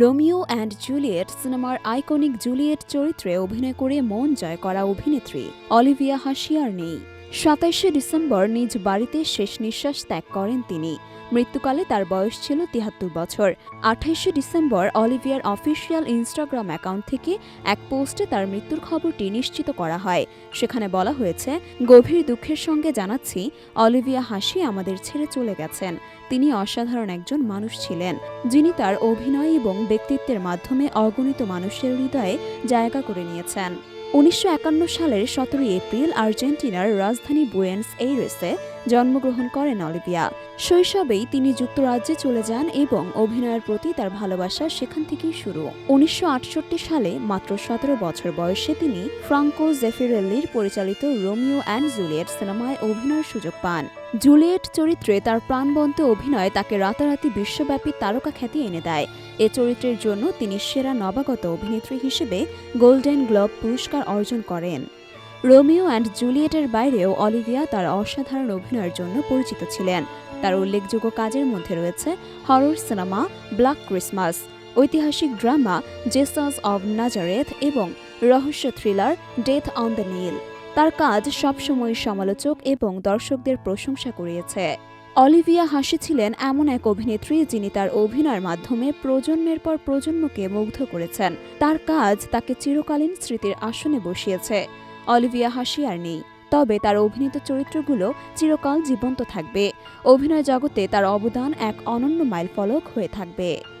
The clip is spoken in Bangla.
রোমিও অ্যান্ড জুলিয়েট সিনেমার আইকনিক জুলিয়েট চরিত্রে অভিনয় করে মন জয় করা অভিনেত্রী অলিভিয়া হাসিয়ার নেই। সাতাইশে ডিসেম্বর নিজ বাড়িতে শেষ নিঃশ্বাস ত্যাগ করেন তিনি। মৃত্যুকালে তার বয়স ছিল তিয়াত্তর বছর। আঠাইশে ডিসেম্বর অলিভিয়ার অফিসিয়াল ইনস্টাগ্রাম অ্যাকাউন্ট থেকে এক পোস্টে তার মৃত্যুর খবরটি নিশ্চিত করা হয়। সেখানে বলা হয়েছে, গভীর দুঃখের সঙ্গে জানাচ্ছি, অলিভিয়া হাসি আমাদের ছেড়ে চলে গেছেন। তিনি অসাধারণ একজন মানুষ ছিলেন, যিনি তার অভিনয় এবং ব্যক্তিত্বের মাধ্যমে অগণিত মানুষের হৃদয়ে জায়গা করে নিয়েছেন। উনিশশো একান্ন সালের সতেরোই এপ্রিল আর্জেন্টিনার রাজধানী বুয়েন্স এইরেসে জন্মগ্রহণ করেন অলিভিয়া। শৈশবেই তিনি যুক্তরাজ্যে চলে যান এবং অভিনয়ের প্রতি তার ভালোবাসা সেখান থেকেই শুরু। উনিশশো আটষট্টি সালে, মাত্র সতেরো বছর বয়সে তিনি ফ্রাঙ্কো জেফিরেল্লির পরিচালিত রোমিও অ্যান্ড জুলিয়েট সিনেমায় অভিনয়ের সুযোগ পান। জুলিয়েট চরিত্রে তার প্রাণবন্ত অভিনয় তাকে রাতারাতি বিশ্বব্যাপী তারকা খ্যাতি এনে দেয়। এ চরিত্রের জন্য তিনি সেরা নবাগত অভিনেত্রী হিসেবে গোল্ডেন গ্লোব পুরস্কার অর্জন করেন। রোমিও অ্যান্ড জুলিয়েটের বাইরেও অলিভিয়া তার অসাধারণ অভিনয়ের জন্য পরিচিত ছিলেন। তার উল্লেখযোগ্য কাজের মধ্যে রয়েছে হরর সিনেমা, ব্ল্যাক ক্রিসমাস, ঐতিহাসিক ড্রামা, জেসাস অব নাজারেথ এবং রহস্য thriller, Death on the Nile. তার কাজ সবসময় সমালোচক এবং দর্শকদের প্রশংসা করিয়েছে। অলিভিয়া হাসি ছিলেন এমন এক অভিনেত্রী যিনি তার অভিনয়ের মাধ্যমে প্রজন্মের পর প্রজন্মকে মুগ্ধ করেছেন। তার কাজ তাকে চিরকালীন স্মৃতির আসনে বসিয়েছে। অলিভিয়া হাসি আর নেই। তবে তার অভিনীত চরিত্রগুলো চিরকাল জীবন্ত থাকবে। অভিনয় জগতে তার অবদান এক অনন্য মাইলফলক হয়ে থাকবে।